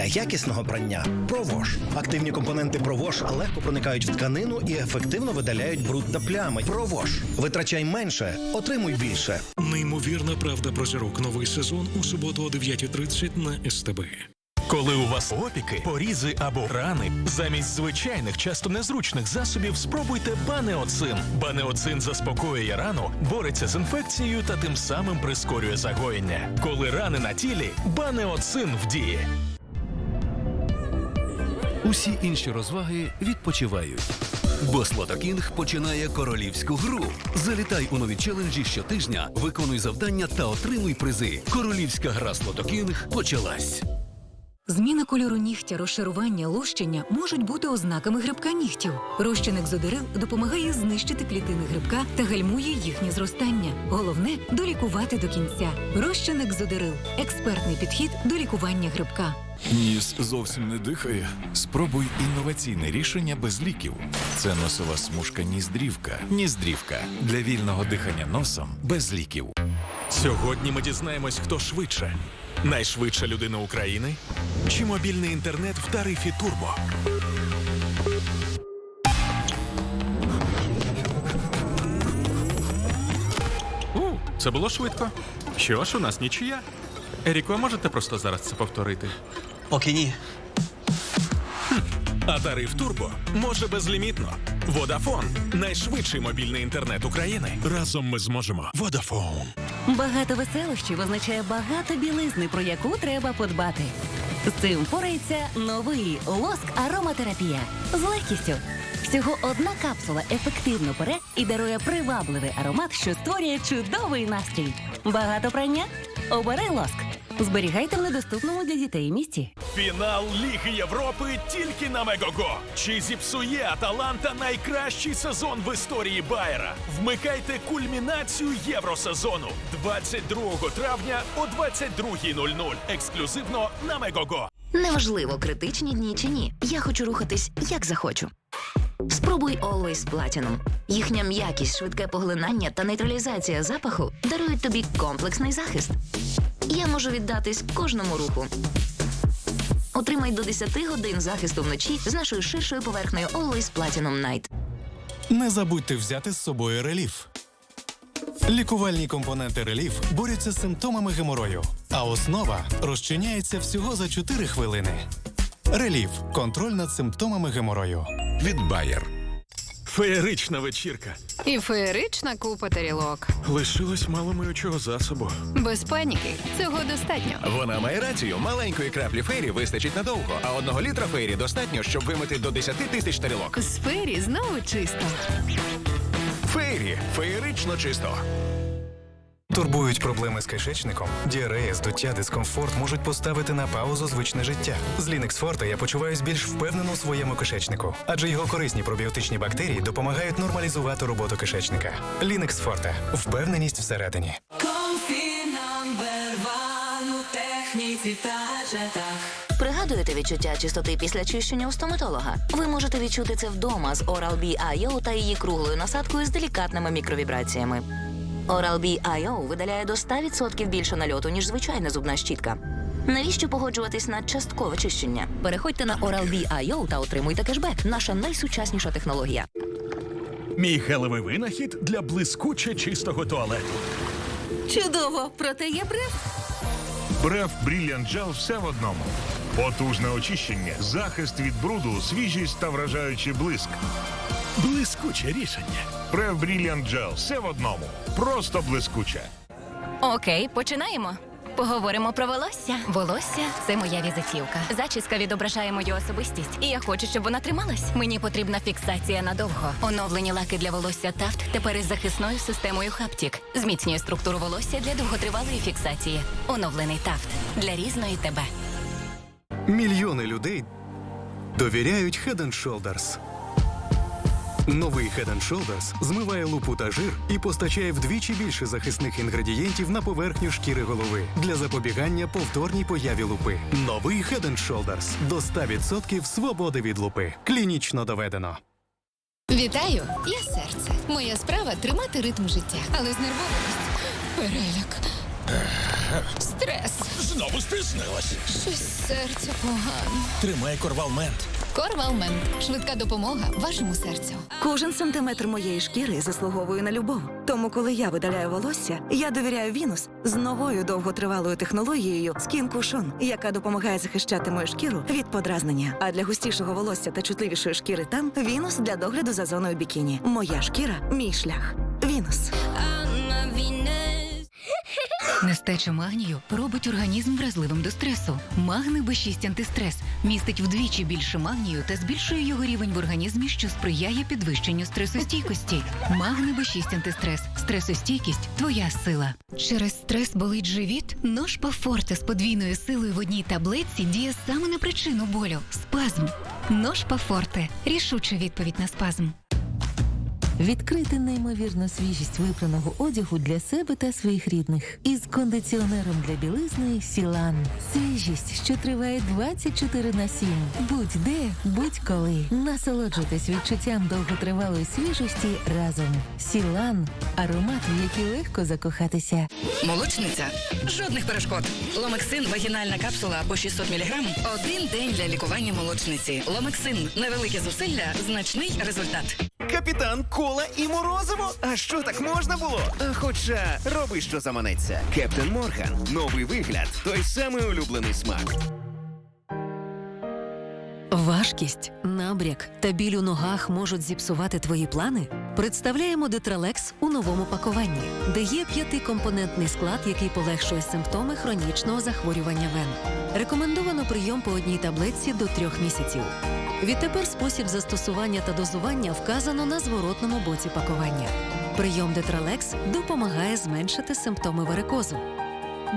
для якісного прання провож. Активні компоненти провож легко проникають в тканину і ефективно видаляють бруд та плями. Провож. Витрачай менше, отримуй більше. Неймовірна правда про зірок. Новий сезон у суботу о 9.30 на СТБ. Коли у вас опіки, порізи або рани, замість звичайних, часто незручних засобів спробуйте банеоцин. Банеоцин заспокоює рану, бореться з інфекцією та тим самим прискорює загоєння. Коли рани на тілі, банеоцин в дії. Усі інші розваги відпочивають. Бо Слотокінг починає королівську гру. Залітай у нові челенджі щотижня, виконуй завдання та отримуй призи. Королівська гра Слотокінг почалась. Зміна кольору нігтя, розшарування, лущення можуть бути ознаками грибка нігтів. Розчин екзодерил допомагає знищити клітини грибка та гальмує їхнє зростання. Головне долікувати до кінця. Розчин екзодерил експертний підхід до лікування грибка. Ніс зовсім не дихає. Спробуй інноваційне рішення без ліків. Це носова смужка ніздрівка. Ніздрівка для вільного дихання носом без ліків. Сьогодні ми дізнаємось, хто швидше. Найшвидша людина України чи мобільний інтернет в тарифі Турбо. У, це було швидко. Що ж, у нас нічия. Еріко, а можете просто зараз це повторити? Поки ні. А тариф Турбо може безлімітно. Водафон найшвидший мобільний інтернет України. Разом ми зможемо. Водафон. Багато веселощів означає багато білизни, про яку треба подбати. З цим порається новий лоск ароматерапія з легкістю. Всього одна капсула ефективно пере і дарує привабливий аромат, що створює чудовий настрій. Багато прання? Обери лоск. Зберігайте в недоступному для дітей місці. Фінал Ліги Європи тільки на Мегого. Чи зіпсує Аталанта найкращий сезон в історії Байера? Вмикайте кульмінацію євросезону 22 травня о 22.00. Ексклюзивно на Мегого. Неважливо, критичні дні чи ні. Я хочу рухатись як захочу. Спробуй Always Platinum. Їхня м'якість, швидке поглинання та нейтралізація запаху дарують тобі комплексний захист. Я можу віддатись кожному руху. Отримай до 10 годин захисту вночі з нашою ширшою поверхнею Always Platinum Night. Не забудьте взяти з собою реліф. Лікувальні компоненти реліф борються з симптомами геморою, а основа розчиняється всього за 4 хвилини. Реліф контроль над симптомами геморою. Від Bayer. Феєрична вечірка. І феєрична купа тарілок. Лишилось мало миючого засобу. Без паніки. Цього достатньо. Вона має рацію. Маленької краплі фейрі вистачить надовго, а одного літра фейрі достатньо, щоб вимити до 10 тисяч тарілок. З фері знову чисто. Фейрі феєрично чисто. Турбують проблеми з кишечником, діарея, здуття, дискомфорт можуть поставити на паузу звичне життя. З Linux Forte я почуваюсь більш впевнено у своєму кишечнику, адже його корисні пробіотичні бактерії допомагають нормалізувати роботу кишечника. Linux Forte. впевненість всередині. Пригадуєте відчуття чистоти після чищення у стоматолога? Ви можете відчути це вдома з Oral-B IO та її круглою насадкою з делікатними мікровібраціями. Oral-B IO видаляє до 100% більше нальоту, ніж звичайна зубна щітка. Навіщо погоджуватись на часткове чищення? Переходьте на Oral-B IO та отримуйте кешбек. Наша найсучасніша технологія. Мій гелевий винахід для блискуче чистого туалету. Чудово! Проте є бреф. Бреф Бріліант Джел все в одному. Потужне очищення, захист від бруду, свіжість та вражаючий блиск. Блискуче рішення. Бріліант Джел все в одному. Просто блискуче. Окей, починаємо. Поговоримо про волосся. Волосся це моя візитівка. Зачіска відображає мою особистість, і я хочу, щоб вона трималась. Мені потрібна фіксація надовго. Оновлені лаки для волосся Тафт тепер із захисною системою Хаптік. Зміцнює структуру волосся для довготривалої фіксації. Оновлений Тафт для різної тебе. Мільйони людей довіряють Head and Shoulders. Новий Head and Shoulders змиває лупу та жир і постачає вдвічі більше захисних інгредієнтів на поверхню шкіри голови для запобігання повторній появі лупи. Новий Head and Shoulders до 100% свободи від лупи. Клінічно доведено. Вітаю, я серце. Моя справа тримати ритм життя, але знервованість, переляк, стрес. Знову стиснилась. Щось серце погано. Тримай корвалмент. Корвалмен. Швидка допомога вашому серцю. Кожен сантиметр моєї шкіри заслуговує на любов. Тому, коли я видаляю волосся, я довіряю Вінус з новою довготривалою технологією Skin Cushion, яка допомагає захищати мою шкіру від подразнення. А для густішого волосся та чутливішої шкіри там Вінус для догляду за зоною бікіні. Моя шкіра, мій шлях. Вінус. Нестача магнію робить організм вразливим до стресу. Магни Б6 антистрес містить вдвічі більше магнію та збільшує його рівень в організмі, що сприяє підвищенню стресостійкості. Магни Б6 антистрес. Стресостійкість твоя сила. Через стрес болить живіт? Ножпа Форте з подвійною силою в одній таблетці діє саме на причину болю спазм. Ножпа Форте рішуча відповідь на спазм. Відкрити неймовірну свіжість випраного одягу для себе та своїх рідних із кондиціонером для білизни Сілан. Свіжість, що триває 24 на 7. Будь-де, будь-коли. Насолоджуйтесь відчуттям довготривалої свіжості разом. Сілан аромат, в який легко закохатися. Молочниця. Жодних перешкод. Ломексин вагінальна капсула по 600 мг. Один день для лікування молочниці. Ломексин. Невелике зусилля, значний результат. Капітан Кола і Морозиво? А що так можна було? А Хоча роби, що заманеться. Кептен Морган. Новий вигляд. Той самий улюблений смак. Важкість, набряк та біль у ногах можуть зіпсувати твої плани. Представляємо Детралекс у новому пакуванні, де є п'ятикомпонентний склад, який полегшує симптоми хронічного захворювання вен. Рекомендовано прийом по одній таблетці до трьох місяців. Відтепер спосіб застосування та дозування вказано на зворотному боці пакування. Прийом Детралекс допомагає зменшити симптоми варикозу.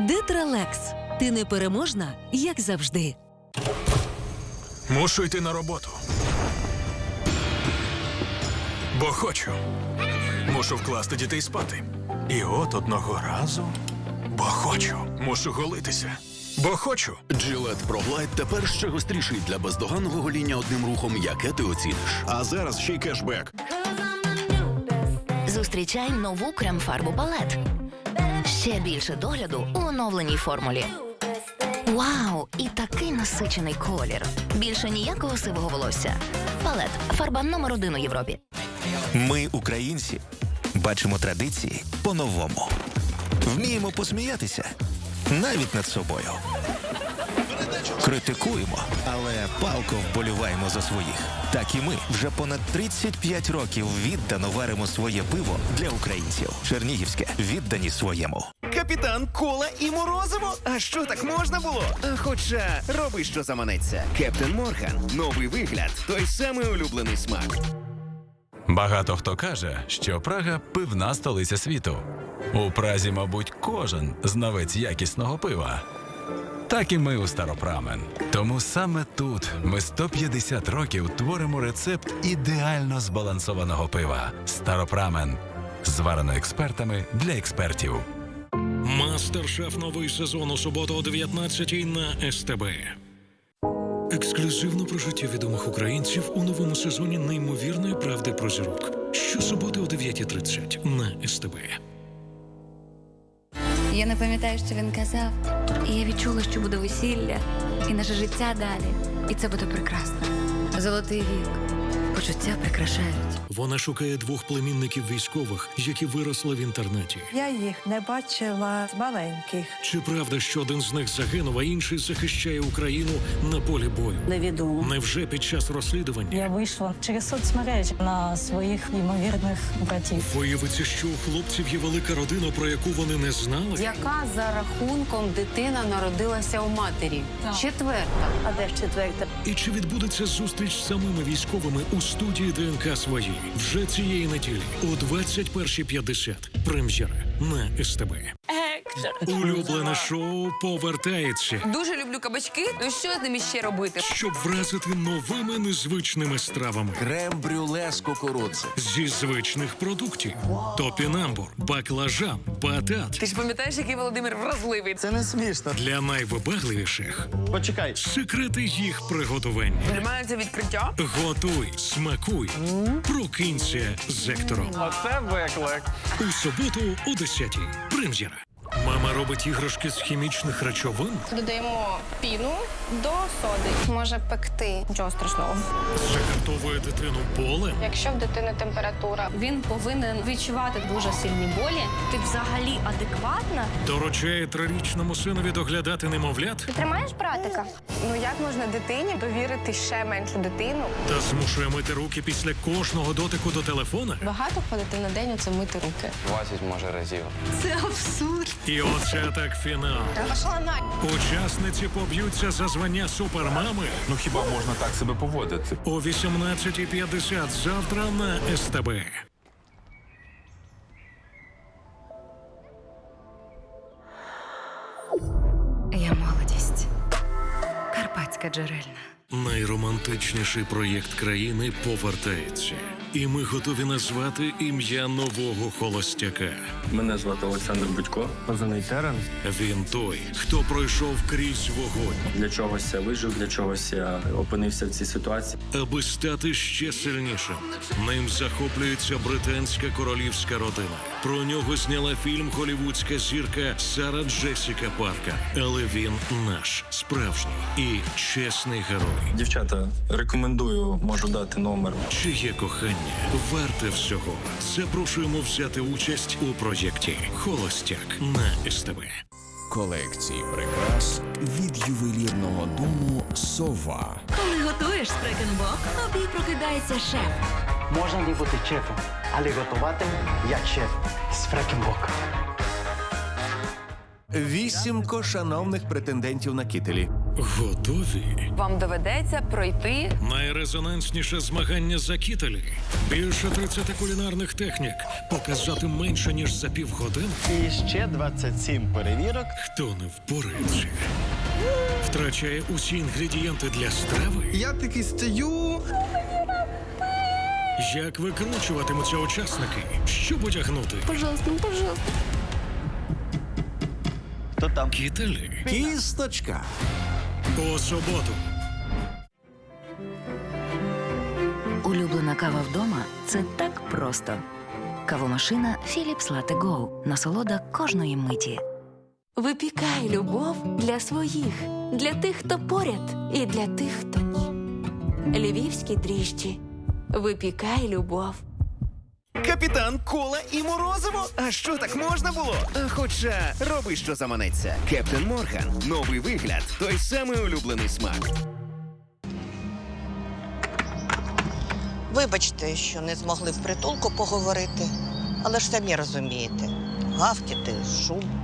Детралекс. Ти непереможна, як завжди. Мушу йти на роботу. Бо хочу. Мушу вкласти дітей спати. І от одного разу. Бо хочу. Мушу голитися. Бо хочу. Джилет ProGlide тепер ще гостріший для бездоганного гоління одним рухом, яке ти оціниш. А зараз ще й кешбек. Зустрічай нову крем-фарбу палет. Ще більше догляду у оновленій формулі. Вау! І такий насичений колір. Більше ніякого сивого волосся. Палет фарба номер один у Європі. Ми, українці, бачимо традиції по-новому. Вміємо посміятися навіть над собою. Критикуємо, але палко вболіваємо за своїх. Так і ми вже понад 35 років віддано варимо своє пиво для українців. Чернігівське віддані своєму. Капітан Кола і Морозиво? А що так можна було? А Хоча роби, що заманеться. Кептен Морган. Новий вигляд. Той самий улюблений смак. Багато хто каже, що Прага пивна столиця світу. У Празі, мабуть, кожен знавець якісного пива. Так і ми у Старопрамен. Тому саме тут ми 150 років творимо рецепт ідеально збалансованого пива Старопрамен, зварено експертами для експертів. Мастер-шеф новий сезон у суботу о 19 на СТБ. Ексклюзивно про життя відомих українців у новому сезоні неймовірної правди про зірок. Щосуботи о 9.30 на СТБ. Я не пам'ятаю, що він казав. І я відчула, що буде весілля, і наше життя далі. І це буде прекрасно. Золотий вік. Почуття прикрашають. Вона шукає двох племінників військових, які виросли в інтернеті. Я їх не бачила з маленьких. Чи правда, що один з них загинув, а інший захищає Україну на полі бою? Невідомо. Невже під час розслідування Я вийшла через соцмережі на своїх ймовірних братів. виявиться, що у хлопців є велика родина, про яку вони не знали? Яка за рахунком дитина народилася у матері? Четверта. А де ж четверта? І чи відбудеться зустріч з самими військовими у студії ДНК свої вже цієї неділі о 21.50. Прем'єра на СТБ. Улюблене шоу повертається, Дуже люблю кабачки. Ну що з ними ще робити? щоб вразити новими незвичними стравами. Крем-брюле з кукурудзи. Зі звичних продуктів: топінамбур, баклажан, батат. Ти ж пам'ятаєш, який Володимир вразливий? Це не смішно. Для найвибагливіших. Почекай. Секрети їх приготування. Приймається відкриття. Готуй, смакуй, прокинься з ектором. Оце виклик. У суботу о 10-й. Прем'єра. Мама робить іграшки з хімічних речовин. Додаємо піну до соди. Може пекти. Нічого страшного. Загартовує дитину болем. Якщо в дитини температура, він повинен відчувати дуже сильні болі. Ти взагалі адекватна? Доручає трирічному синові доглядати немовлят Ти тримаєш братика? Ну як можна дитині довірити ще меншу дитину? та змушує мити руки після кожного дотику до телефона. Багато ходити на день оце мити руки. 20 може разів. Це абсурд. І оце так фінал. Пошла на. Учасниці поб'ються за звання супермами Ну хіба можна так себе поводити? о 18.50 завтра на СТБ. Я молодість. Карпатська джерельна. Найромантичніший проєкт країни повертається, і ми готові назвати ім'я нового холостяка. Мене звати Олександр Будько. Позаний Терен. Він той, хто пройшов крізь вогонь, Для чогось я вижив, для чогось я опинився в цій ситуації. аби стати ще сильнішим. Ним захоплюється британська королівська родина. Про нього зняла фільм голівудська зірка Сара Джесіка Паркер. Але він наш справжній і чесний герой. Дівчата, рекомендую, можу дати номер. Чиє кохання варте всього. Запрошуємо взяти участь у проєкті Холостяк на СТБ. Колекції прикрас від ювелірного дому Сова. Коли готуєш спрекенбок, тобі прокидається шеф. Можна не бути шефом, але готувати як шеф з Фрекенбок. Вісімко шановних претендентів на кітелі. Готові? Вам доведеться пройти Найрезонансніше змагання за кітелі. Більше 30 кулінарних технік. Показати менше, ніж за півгодини. І ще 27 перевірок. Хто не впорається, втрачає усі інгредієнти для страви. Я таки стою. Як викручуватимуться учасники? Щоб одягнути? Пожалуйста, ну, пожалуйста. Хто там? Кітелі. Кісточка. У суботу. Улюблена кава вдома це так просто. Кавомашина Philips Latte Go. Насолода кожної миті. Випікай любов для своїх, для тих, хто поряд, і для тих, хто ні. Львівські дріжджі. Випікай любов. Капітан Кола і Морозиво? А що так можна було? А Хоча роби, що заманеться. Кептен Морган. Новий вигляд. Той самий улюблений смак. Вибачте, що не змогли в притулку поговорити, але ж самі розумієте, гавкіти, шум.